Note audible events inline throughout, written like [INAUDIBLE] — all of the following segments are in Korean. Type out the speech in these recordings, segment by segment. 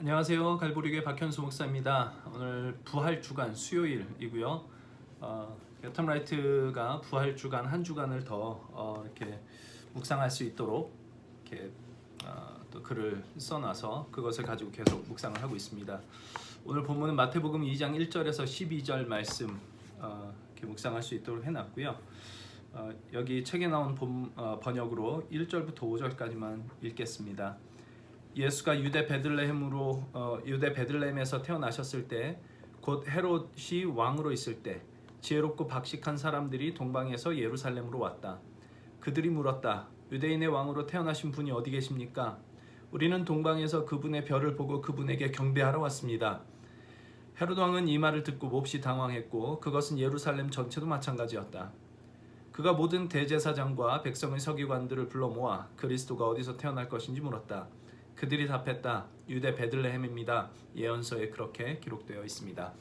안녕하세요. 갈보리교회 박현수 목사입니다. 오늘 부활 주간 수요일이고요. 어, 텀 라이트가 부활 주간 한 주간을 더 어, 이렇게 묵상할 수 있도록 이렇게 어, 또 글을 써놔서 그것을 가지고 계속 묵상을 하고 있습니다. 오늘 본문은 마태복음 2장 1절에서 12절 말씀 어, 이렇게 묵상할 수 있도록 해놨고요. 어, 여기 책에 나온 본, 어, 번역으로 1절부터 5절까지만 읽겠습니다. 예수가 유대 베들레헴으로 어, 유대 베들레헴에서 태어나셨을 때 곧 헤롯이 왕으로 있을 때 지혜롭고 박식한 사람들이 동방에서 예루살렘으로 왔다. 그들이 물었다. 유대인의 왕으로 태어나신 분이 어디 계십니까? 우리는 동방에서 그분의 별을 보고 그분에게 경배하러 왔습니다. 헤롯 왕은 이 말을 듣고 몹시 당황했고 그것은 예루살렘 전체도 마찬가지였다. 그가 모든 대제사장과 백성의 서기관들을 불러 모아 그리스도가 어디서 태어날 것인지 물었다. 그들이 답했다. 유대 베들레헴입니다. 예언서에 그렇게 기록되어 있습니다.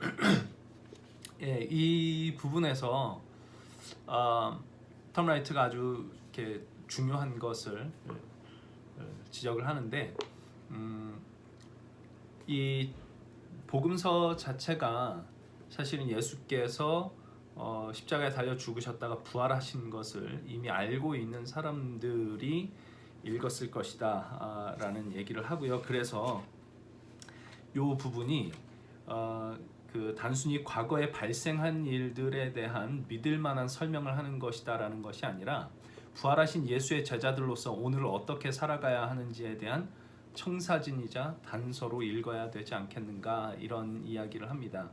[CLEARS THROAT] 예, 이 부분에서 어, 톰 라이트가 아주 이렇게 중요한 것을 어, 지적을 하는데 음, 이 복음서 자체가 사실은 예수께서 어, 십자가에 달려 죽으셨다가 부활하신 것을 이미 알고 있는 사람들이 읽었을 것이다 라는 얘기를 하고요. 그래서 이 부분이 어, 그 단순히 과거에 발생한 일들에 대한 믿을 만한 설명을 하는 것이다라는 것이 아니라 부활하신 예수의 제자들로서 오늘 어떻게 살아가야 하는지에 대한 청사진이자 단서로 읽어야 되지 않겠는가 이런 이야기를 합니다.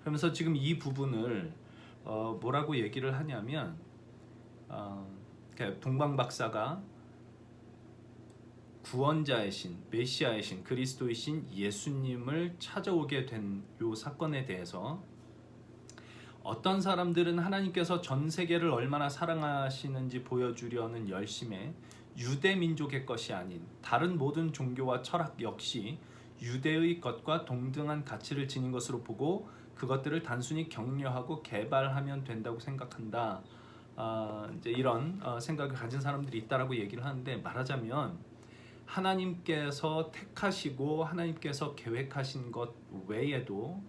그러면서 지금 이 부분을 어, 뭐라고 얘기를 하냐면 어, 동방 박사가 구원자의 신, 메시아의 신, 그리스도의 신 예수님을 찾아오게 된 요 사건에 대해서 어떤 사람들은 하나님께서 전 세계를 얼마나 사랑하시는지 보여주려는 열심에 유대 민족의 것이 아닌 다른 모든 종교와 철학 역시 유대의 것과 동등한 가치를 지닌 것으로 보고 그것들을 단순히 격려하고 개발하면 된다고 생각한다. 어, 이제 이런 어, 생각을 가진 사람들이 있다라고 얘기를 하는데 말하자면 하나님께서 택하시고 하나님께서 계획하신 것 외에도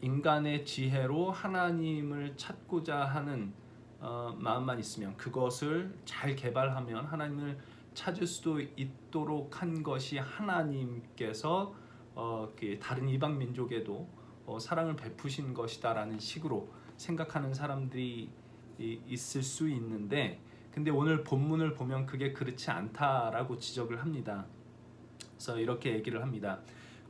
인간의 지혜로 하나님을 찾고자 하는 어, 마음만 있으면 그것을 잘 개발하면 하나님을 찾을 수도 있도록 한 것이 하나님께서 어, 그 다른 이방 민족에도 어, 사랑을 베푸신 것이다라는 식으로 생각하는 사람들이 있을 수 있는데 근데 오늘 본문을 보면 그게 그렇지 않다라고 지적을 합니다. 그래서 이렇게 얘기를 합니다.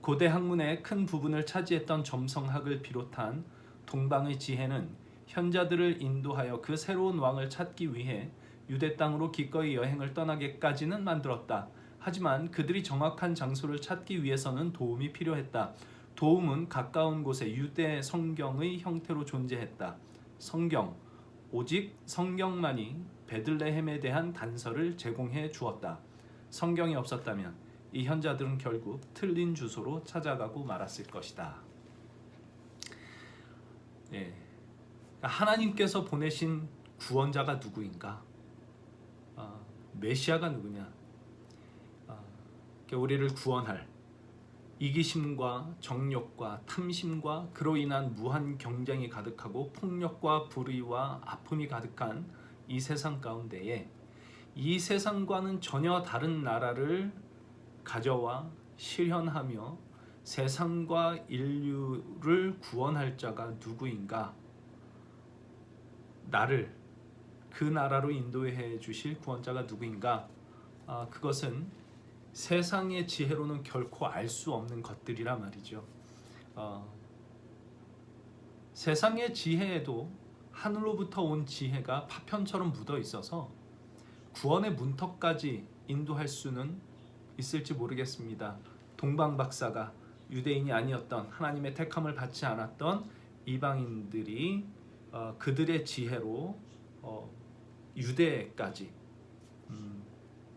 고대 학문의 큰 부분을 차지했던 점성학을 비롯한 동방의 지혜는 현자들을 인도하여 그 새로운 왕을 찾기 위해 유대 땅으로 기꺼이 여행을 떠나게까지는 만들었다. 하지만 그들이 정확한 장소를 찾기 위해서는 도움이 필요했다. 도움은 가까운 곳에 유대 성경의 형태로 존재했다. 성경, 오직 성경만이 베들레헴에 대한 단서를 제공해 주었다. 성경이 없었다면 이 현자들은 결국 틀린 주소로 찾아가고 말았을 것이다. 예. 하나님께서 보내신 구원자가 누구인가? 아, 메시아가 누구냐? 아, 우리를 구원할 이기심과 정욕과 탐심과 그로 인한 무한 경쟁이 가득하고 폭력과 불의와 아픔이 가득한 이 세상 가운데에 이 세상과는 전혀 다른 나라를 가져와 실현하며 세상과 인류를 구원할 자가 누구인가? 나를 그 나라로 인도해 주실 구원자가 누구인가? 아, 그것은 세상의 지혜로는 결코 알 수 없는 것들이라 말이죠. 어, 세상의 지혜에도 하늘로부터 온 지혜가 파편처럼 묻어 있어서 구원의 문턱까지 인도할 수는 있을지 모르겠습니다. 동방 박사가 유대인이 아니었던 하나님의 택함을 받지 않았던 이방인들이 어, 그들의 지혜로 어, 유대까지 음,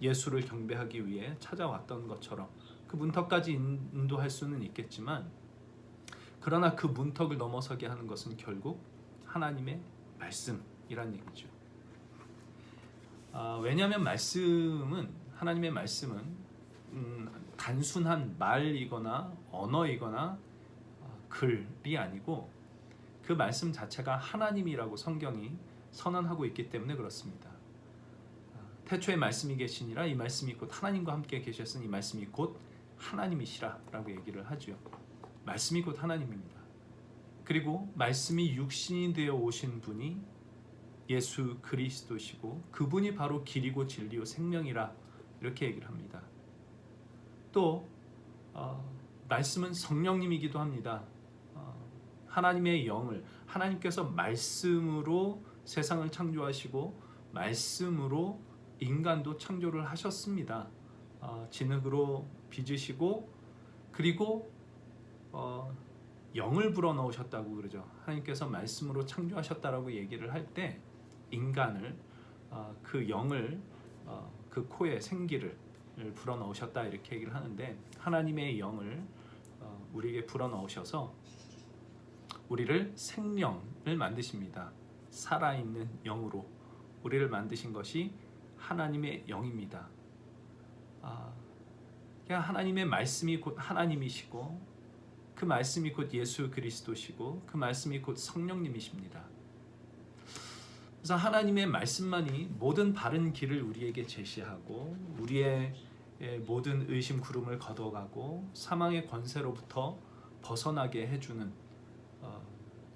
예수를 경배하기 위해 찾아왔던 것처럼 그 문턱까지 인도할 수는 있겠지만 그러나 그 문턱을 넘어서게 하는 것은 결국 하나님의 말씀이란 얘기죠. 아, 왜냐하면 말씀은 하나님의 말씀은 음, 단순한 말이거나 언어이거나 어, 글이 아니고 그 말씀 자체가 하나님이라고 성경이 선언하고 있기 때문에 그렇습니다. 아, 태초에 말씀이 계시니라 이 말씀이 곧 하나님과 함께 계셨으니 이 말씀이 곧 하나님이시라라고 얘기를 하지요. 말씀이 곧 하나님입니다. 그리고 말씀이 육신이 되어 오신 분이 예수 그리스도시고 그분이 바로 길이고 진리요 생명이라 이렇게 얘기를 합니다. 또 어, 말씀은 성령님이기도 합니다. 어, 하나님의 영을 하나님께서 말씀으로 세상을 창조하시고 말씀으로 인간도 창조를 하셨습니다. 어, 진흙으로 빚으시고 그리고 어, 영을 불어넣으셨다고 그러죠. 하나님께서 말씀으로 창조하셨다라고 얘기를 할 때 인간을 어, 그 영을 어, 그 코에 생기를 불어넣으셨다 이렇게 얘기를 하는데 하나님의 영을 어, 우리에게 불어넣으셔서 우리를 생명을 만드십니다. 살아있는 영으로 우리를 만드신 것이 하나님의 영입니다. 아, 그냥 하나님의 말씀이 곧 하나님이시고 그 말씀이 곧 예수 그리스도시고 그 말씀이 곧 성령님이십니다. 그래서 하나님의 말씀만이 모든 바른 길을 우리에게 제시하고 우리의 예, 모든 의심 구름을 걷어가고 사망의 권세로부터 벗어나게 해주는 어,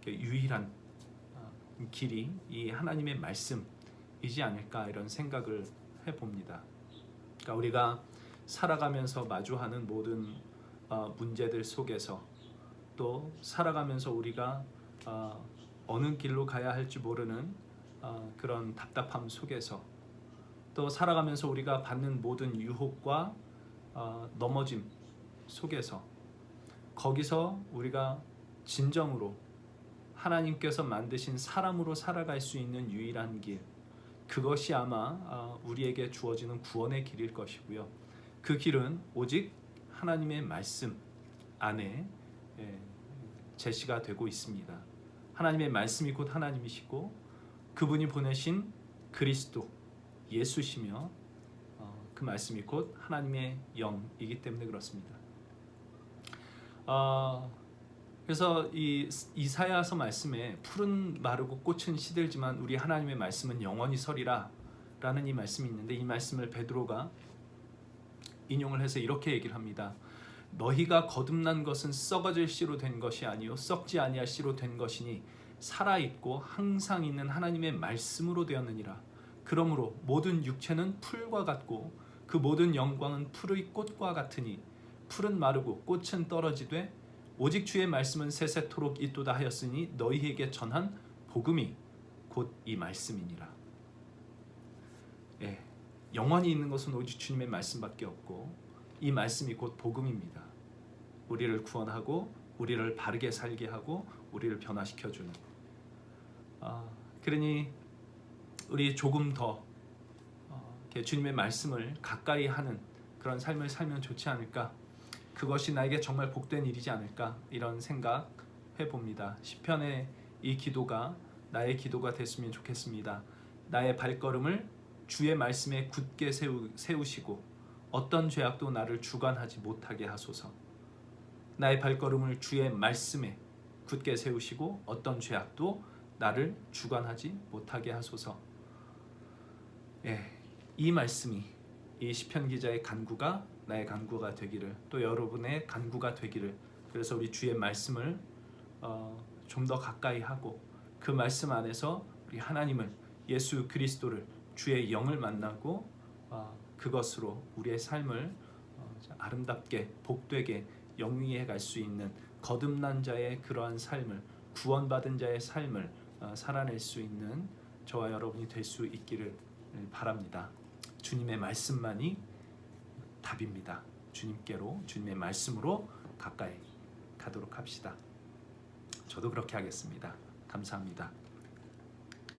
그 유일한 어, 길이 이 하나님의 말씀 이지 않을까 이런 생각을 해봅니다. 그러니까 우리가 살아가면서 마주하는 모든 어, 문제들 속에서 또 살아가면서 우리가 어, 어느 길로 가야 할지 모르는 어, 그런 답답함 속에서 또 살아가면서 우리가 받는 모든 유혹과 어, 넘어짐 속에서 거기서 우리가 진정으로 하나님께서 만드신 사람으로 살아갈 수 있는 유일한 길 그것이 아마 어, 우리에게 주어지는 구원의 길일 것이고요. 그 길은 오직 하나님의 말씀 안에 예, 제시가 되고 있습니다. 하나님의 말씀이 곧 하나님이시고 그분이 보내신 그리스도 예수시며 어, 그 말씀이 곧 하나님의 영이기 때문에 그렇습니다. 어, 그래서 이 이사야서 말씀에 푸른 마르고 꽃은 시들지만 우리 하나님의 말씀은 영원히 서리라라는 이 말씀이 있는데 이 말씀을 베드로가 인용을 해서 이렇게 얘기를 합니다. 너희가 거듭난 것은 썩어질 씨로 된 것이 아니요 썩지 아니할 씨로 된 것이니 살아 있고 항상 있는 하나님의 말씀으로 되었느니라. 그러므로 모든 육체는 풀과 같고 그 모든 영광은 푸르의 꽃과 같으니 풀은 마르고 꽃은 떨어지되 오직 주의 말씀은 세세토록 있도다 하였으니 너희에게 전한 복음이 곧 이 말씀이니라. 예, 영원히 있는 것은 오직 주님의 말씀밖에 없고 이 말씀이 곧 복음입니다. 우리를 구원하고 우리를 바르게 살게 하고 우리를 변화시켜 주는. 아, 그러니 우리 조금 더 어, 주님의 말씀을 가까이 하는 그런 삶을 살면 좋지 않을까? 그것이 나에게 정말 복된 일이지 않을까? 이런 생각 해봅니다. 시편의 이 기도가 나의 기도가 됐으면 좋겠습니다. 나의 발걸음을 주의 말씀에 굳게 세우, 세우시고 어떤 죄악도 나를 주관하지 못하게 하소서. 나의 발걸음을 주의 말씀에 굳게 세우시고 어떤 죄악도 나를 주관하지 못하게 하소서. 예, 이 말씀이 이 시편 기자의 간구가 나의 간구가 되기를 또 여러분의 간구가 되기를 그래서 우리 주의 말씀을 어, 좀 더 가까이 하고 그 말씀 안에서 우리 하나님을 예수 그리스도를 주의 영을 만나고 어, 그것으로 우리의 삶을 어, 아름답게 복되게 영위해 갈 수 있는 거듭난 자의 그러한 삶을 구원받은 자의 삶을 어, 살아낼 수 있는 저와 여러분이 될 수 있기를 바랍니다. 주님의 말씀만이 답입니다. 주님께로 주님의 말씀으로 가까이 가도록 합시다. 저도 그렇게 하겠습니다. 감사합니다.